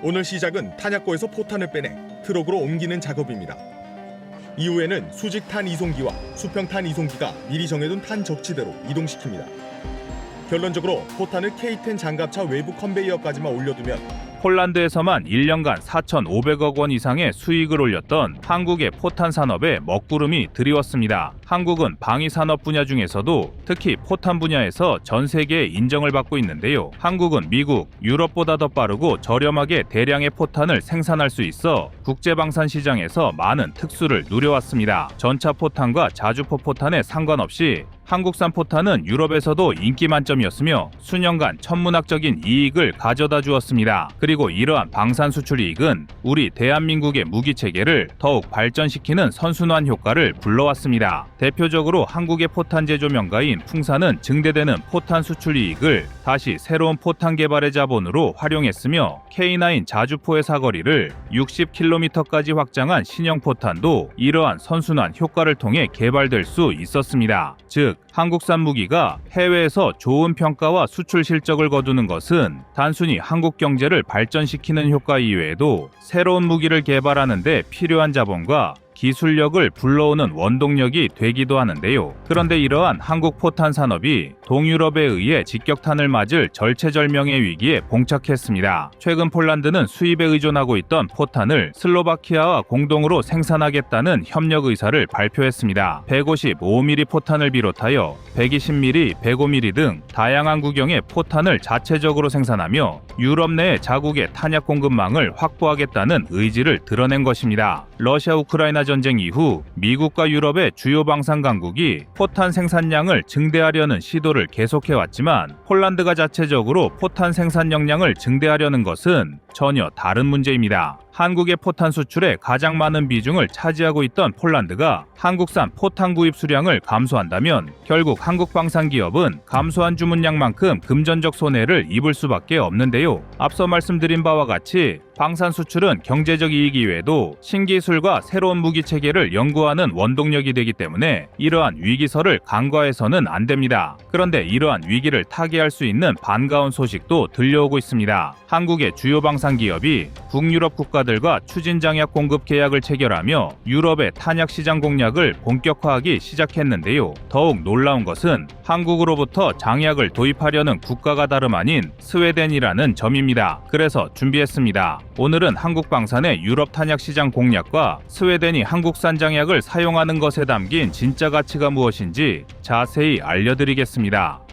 오늘 시작은 탄약고에서 포탄을 빼내 트럭으로 옮기는 작업입니다. 이후에는 수직 탄 이송기와 수평 탄 이송기가 미리 정해둔 탄 적치대로 이동시킵니다. 결론적으로 포탄을 K10 장갑차 외부 컨베이어까지만 올려두면 폴란드에서만 1년간 4,500억 원 이상의 수익을 올렸던 한국의 포탄 산업에 먹구름이 드리웠습니다. 한국은 방위 산업 분야 중에서도 특히 포탄 분야에서 전 세계의 인정을 받고 있는데요. 한국은 미국, 유럽보다 더 빠르고 저렴하게 대량의 포탄을 생산할 수 있어 국제 방산 시장에서 많은 특수를 누려왔습니다. 전차 포탄과 자주포 포탄에 상관없이 한국산 포탄은 유럽에서도 인기 만점이었으며 수년간 천문학적인 이익을 가져다 주었습니다. 그리고 이러한 방산 수출 이익은 우리 대한민국의 무기 체계를 더욱 발전시키는 선순환 효과를 불러왔습니다. 대표적으로 한국의 포탄 제조 명가인 풍사는 증대되는 포탄 수출 이익을 다시 새로운 포탄 개발의 자본으로 활용했으며 K9 자주포의 사거리를 60km까지 확장한 신형 포탄도 이러한 선순환 효과를 통해 개발될 수 있었습니다. 즉, 한국산 무기가 해외에서 좋은 평가와 수출 실적을 거두는 것은 단순히 한국 경제를 발전시키는 효과 이외에도 새로운 무기를 개발하는 데 필요한 자본과 기술력을 불러오는 원동력이 되기도 하는데요. 그런데 이러한 한국 포탄 산업이 동유럽에 의해 직격탄을 맞을 절체절명의 위기에 봉착했습니다. 최근 폴란드는 수입에 의존하고 있던 포탄을 슬로바키아와 공동으로 생산하겠다는 협력 의사를 발표했습니다. 155mm 포탄을 비롯하여 120mm, 105mm 등 다양한 구경의 포탄을 자체적으로 생산하며 유럽 내 자국의 탄약 공급망을 확보하겠다는 의지를 드러낸 것입니다. 러시아 우크라이나 전쟁 이후 미국과 유럽의 주요 방산 강국이 포탄 생산량을 증대하려는 시도를 계속해 왔지만 폴란드가 자체적으로 포탄 생산 역량을 증대하려는 것은 전혀 다른 문제입니다. 한국의 포탄 수출에 가장 많은 비중을 차지하고 있던 폴란드가 한국산 포탄 구입 수량을 감소한다면 결국 한국 방산 기업은 감소한 주문량만큼 금전적 손해를 입을 수밖에 없는데요. 앞서 말씀드린 바와 같이 방산 수출은 경제적 이익 이외에도 신기술과 새로운 무기 체계를 연구하는 원동력이 되기 때문에 이러한 위기설을 간과해서는 안 됩니다. 그런데 이러한 위기를 타개할 수 있는 반가운 소식도 들려오고 있습니다. 한국의 주요 방산 기업이 북유럽 국가들과 추진 장약 공급 계약을 체결하며 유럽의 탄약 시장 공략을 본격화하기 시작했는데요. 더욱 놀라운 것은 한국으로부터 장약을 도입하려는 국가가 다름 아닌 스웨덴이라는 점입니다. 그래서 준비했습니다. 오늘은 한국 방산의 유럽 탄약 시장 공략과 스웨덴이 한국산 장약을 사용하는 것에 담긴 진짜 가치가 무엇인지 자세히 알려드리겠습니다.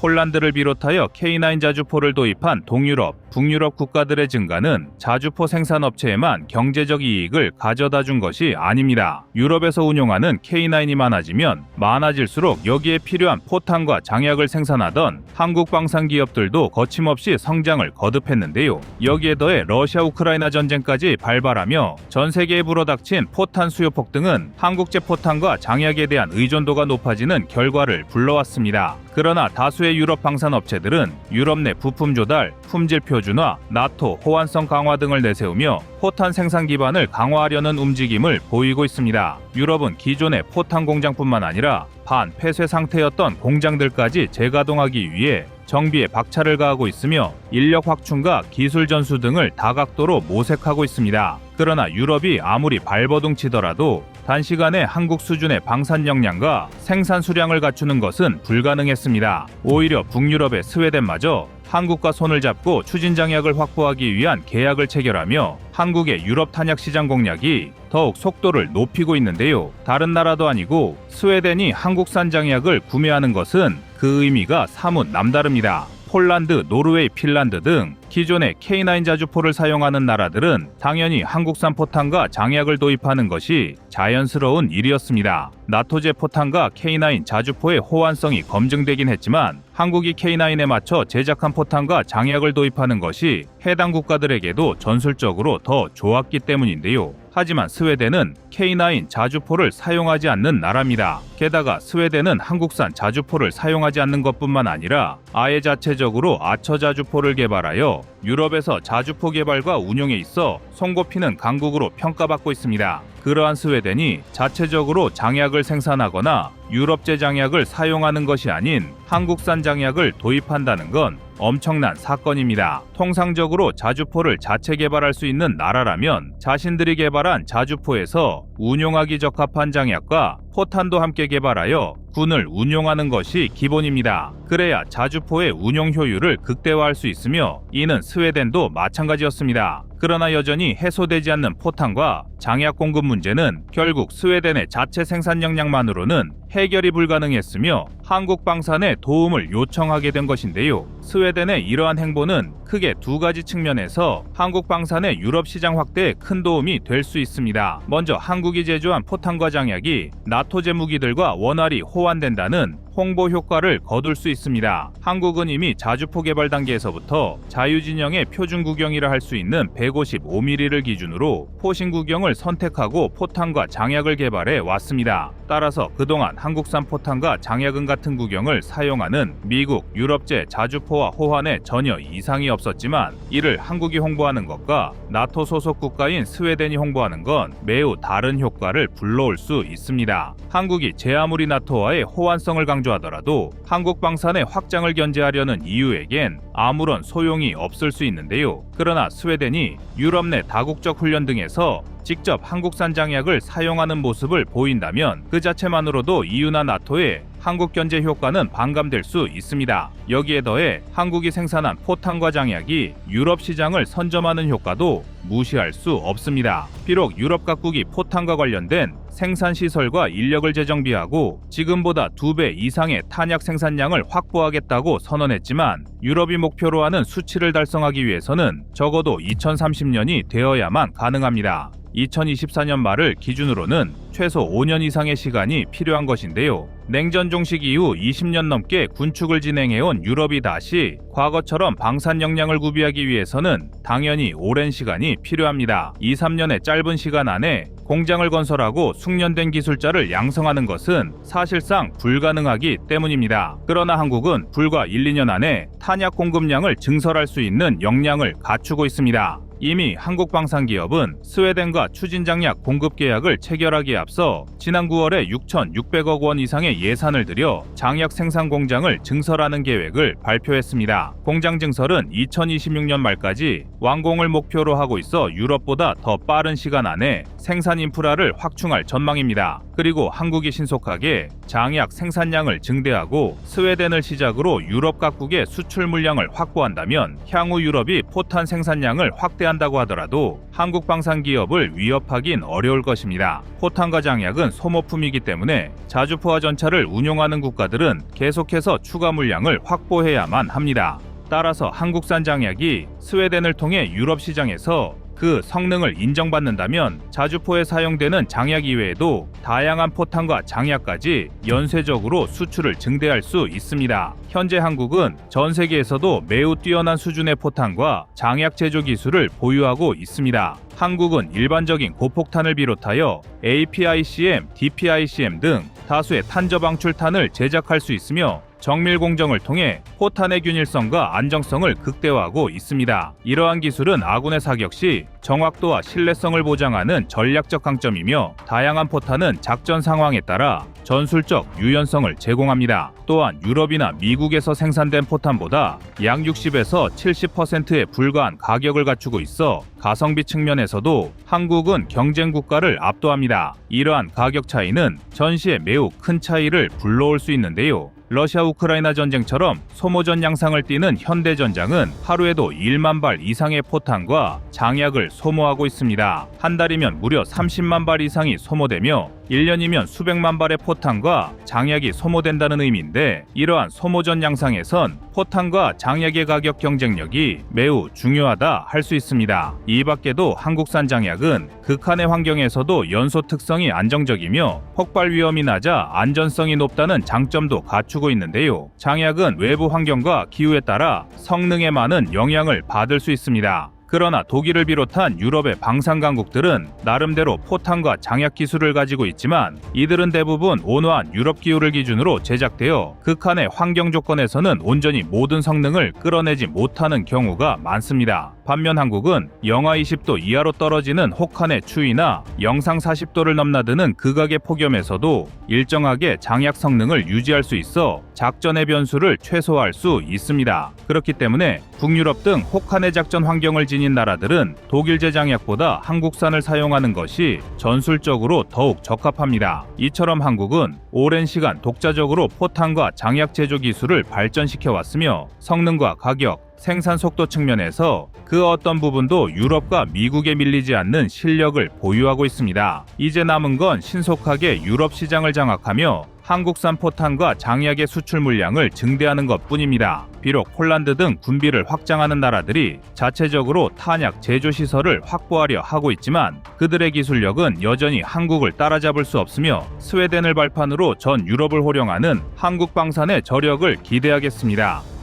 폴란드를 비롯하여 K9 자주포를 도입한 동유럽, 북유럽 국가들의 증가는 자주포 생산업체에만 경제적 이익을 가져다 준 것이 아닙니다. 유럽에서 운용하는 K9이 많아지면 많아질수록 여기에 필요한 포탄과 장약을 생산하던 한국 방산 기업들도 거침없이 성장을 거듭했는데요. 여기에 더해 러시아 우크라이나 전쟁까지 발발하며 전 세계에 불어닥친 포탄 수요 폭등은 한국제 포탄과 장약에 대한 의존도가 높아지는 결과를 불러왔습니다. 그러나 다수의 유럽 방산 업체들은 유럽 내 부품 조달, 품질 표준화, 나토, 호환성 강화 등을 내세우며 포탄 생산 기반을 강화하려는 움직임을 보이고 있습니다. 유럽은 기존의 포탄 공장뿐만 아니라 반 폐쇄 상태였던 공장들까지 재가동하기 위해 정비에 박차를 가하고 있으며 인력 확충과 기술 전수 등을 다각도로 모색하고 있습니다. 그러나 유럽이 아무리 발버둥 치더라도 단시간에 한국 수준의 방산 역량과 생산 수량을 갖추는 것은 불가능했습니다. 오히려 북유럽의 스웨덴마저 한국과 손을 잡고 추진 장약을 확보하기 위한 계약을 체결하며 한국의 유럽 탄약 시장 공략이 더욱 속도를 높이고 있는데요. 다른 나라도 아니고 스웨덴이 한국산 장약을 구매하는 것은 그 의미가 사뭇 남다릅니다. 폴란드, 노르웨이, 핀란드 등 기존의 K9 자주포를 사용하는 나라들은 당연히 한국산 포탄과 장약을 도입하는 것이 자연스러운 일이었습니다. 나토제 포탄과 K9 자주포의 호환성이 검증되긴 했지만 한국이 K9에 맞춰 제작한 포탄과 장약을 도입하는 것이 해당 국가들에게도 전술적으로 더 좋았기 때문인데요. 하지만 스웨덴은 K9 자주포를 사용하지 않는 나라입니다. 게다가 스웨덴은 한국산 자주포를 사용하지 않는 것뿐만 아니라 아예 자체적으로 아처 자주포를 개발하여 유럽에서 자주포 개발과 운용에 있어 손꼽히는 강국으로 평가받고 있습니다. 그러한 스웨덴이 자체적으로 장약을 생산하거나 유럽제 장약을 사용하는 것이 아닌 한국산 장약을 도입한다는 건 엄청난 사건입니다. 통상적으로 자주포를 자체 개발할 수 있는 나라라면 자신들이 개발한 자주포에서 운용하기 적합한 장약과 포탄도 함께 개발하여 군을 운용하는 것이 기본입니다. 그래야 자주포의 운용 효율을 극대화할 수 있으며 이는 스웨덴도 마찬가지였습니다. 그러나 여전히 해소되지 않는 포탄과 장약 공급 문제는 결국 스웨덴의 자체 생산 역량만으로는 해결이 불가능했으며 한국 방산에 도움을 요청하게 된 것인데요. 스웨덴의 이러한 행보는 크게 두 가지 측면에서 한국 방산의 유럽 시장 확대에 큰 도움이 될 수 있습니다. 먼저 한국 이 제조한 포탄과 장약이 나토 제 무기들과 원활히 호환된다는 홍보 효과를 거둘 수 있습니다. 한국은 이미 자주포 개발 단계에서부터 자유진영의 표준 구경이라 할 수 있는 155mm를 기준으로 포신 구경을 선택하고 포탄과 장약을 개발해 왔습니다. 따라서 그동안 한국산 포탄과 장약은 같은 구경을 사용하는 미국, 유럽제 자주포와 호환에 전혀 이상이 없었지만 이를 한국이 홍보하는 것과 나토 소속 국가인 스웨덴이 홍보하는 건 매우 다른 효과를 불러올 수 있습니다. 한국이 제 아무리 나토와의 호환성을 강 조하더라도 한국 방산의 확장을 견제하려는 이유에겐 아무런 소용이 없을 수 있는데요. 그러나 스웨덴이 유럽 내 다국적 훈련 등에서 직접 한국산 장약을 사용하는 모습을 보인다면 그 자체만으로도 EU나 나토의 한국 견제 효과는 반감될 수 있습니다. 여기에 더해 한국이 생산한 포탄과 장약이 유럽 시장을 선점하는 효과도 무시할 수 없습니다. 비록 유럽 각국이 포탄과 관련된 생산 시설과 인력을 재정비하고 지금보다 두배 이상의 탄약 생산량을 확보하겠다고 선언했지만 유럽이 목표로 하는 수치를 달성하기 위해서는 적어도 2030년이 되어야만 가능합니다. 2024년 말을 기준으로는 최소 5년 이상의 시간이 필요한 것인데요. 냉전 종식 이후 20년 넘게 군축을 진행해온 유럽이 다시 과거처럼 방산 역량을 구비하기 위해서는 당연히 오랜 시간이 필요합니다. 2, 3년의 짧은 시간 안에 공장을 건설하고 숙련된 기술자를 양성하는 것은 사실상 불가능하기 때문입니다. 그러나 한국은 불과 1, 2년 안에 탄약 공급량을 증설할 수 있는 역량을 갖추고 있습니다. 이미 한국 방산 기업은 스웨덴과 추진장약 공급 계약을 체결하기에 앞서 지난 9월에 6,600억 원 이상의 예산을 들여 장약 생산 공장을 증설하는 계획을 발표했습니다. 공장 증설은 2026년 말까지 완공을 목표로 하고 있어 유럽보다 더 빠른 시간 안에 생산 인프라를 확충할 전망입니다. 그리고 한국이 신속하게 장약 생산량을 증대하고 스웨덴을 시작으로 유럽 각국의 수출 물량을 확보한다면 향후 유럽이 포탄 생산량을 확대한 다고 하더라도 한국 방산 기업을 위협하긴 어려울 것입니다. 포탄과 장약은 소모품이기 때문에 자주포와 전차를 운용하는 국가들은 계속해서 추가 물량을 확보해야만 합니다. 따라서 한국산 장약이 스웨덴을 통해 유럽 시장에서 그 성능을 인정받는다면 자주포에 사용되는 장약 이외에도 다양한 포탄과 장약까지 연쇄적으로 수출을 증대할 수 있습니다. 현재 한국은 전 세계에서도 매우 뛰어난 수준의 포탄과 장약 제조 기술을 보유하고 있습니다. 한국은 일반적인 고폭탄을 비롯하여 APICM, DPICM 등 다수의 탄저 방출탄을 제작할 수 있으며 정밀 공정을 통해 포탄의 균일성과 안정성을 극대화하고 있습니다. 이러한 기술은 아군의 사격 시 정확도와 신뢰성을 보장하는 전략적 강점이며 다양한 포탄은 작전 상황에 따라 전술적 유연성을 제공합니다. 또한 유럽이나 미국에서 생산된 포탄보다 약 60에서 70%에 불과한 가격을 갖추고 있어 가성비 측면에서도 한국은 경쟁 국가를 압도합니다. 이러한 가격 차이는 전시에 매우 큰 차이를 불러올 수 있는데요. 러시아 우크라이나 전쟁처럼 소모전 양상을 띠는 현대 전장은 하루에도 1만 발 이상의 포탄과 장약을 소모하고 있습니다. 한 달이면 무려 30만 발 이상이 소모되며 1년이면 수백만 발의 포탄과 장약이 소모된다는 의미인데 이러한 소모전 양상에선 포탄과 장약의 가격 경쟁력이 매우 중요하다 할 수 있습니다. 이 밖에도 한국산 장약은 극한의 환경에서도 연소 특성이 안정적이며 폭발 위험이 낮아 안전성이 높다는 장점도 갖추고 있는데요. 장약은 외부 환경과 기후에 따라 성능에 많은 영향을 받을 수 있습니다. 그러나 독일을 비롯한 유럽의 방산 강국들은 나름대로 포탄과 장약 기술을 가지고 있지만 이들은 대부분 온화한 유럽 기후를 기준으로 제작되어 극한의 환경 조건에서는 온전히 모든 성능을 끌어내지 못하는 경우가 많습니다. 반면 한국은 영하 20도 이하로 떨어지는 혹한의 추위나 영상 40도를 넘나드는 극악의 폭염에서도 일정하게 장약 성능을 유지할 수 있어 작전의 변수를 최소화할 수 있습니다. 그렇기 때문에 북유럽 등 혹한의 작전 환경을 지닌 나라들은 독일 제 장약보다 한국산을 사용하는 것이 전술적으로 더욱 적합합니다. 이처럼 한국은 오랜 시간 독자적으로 포탄과 장약 제조 기술을 발전시켜 왔으며 성능과 가격, 생산 속도 측면에서 그 어떤 부분도 유럽과 미국에 밀리지 않는 실력을 보유하고 있습니다. 이제 남은 건 신속하게 유럽 시장을 장악하며 한국산 포탄과 장약의 수출 물량을 증대하는 것 뿐입니다. 비록 폴란드 등 군비를 확장하는 나라들이 자체적으로 탄약 제조 시설을 확보하려 하고 있지만 그들의 기술력은 여전히 한국을 따라잡을 수 없으며 스웨덴을 발판으로 전 유럽을 호령하는 한국 방산의 저력을 기대하겠습니다.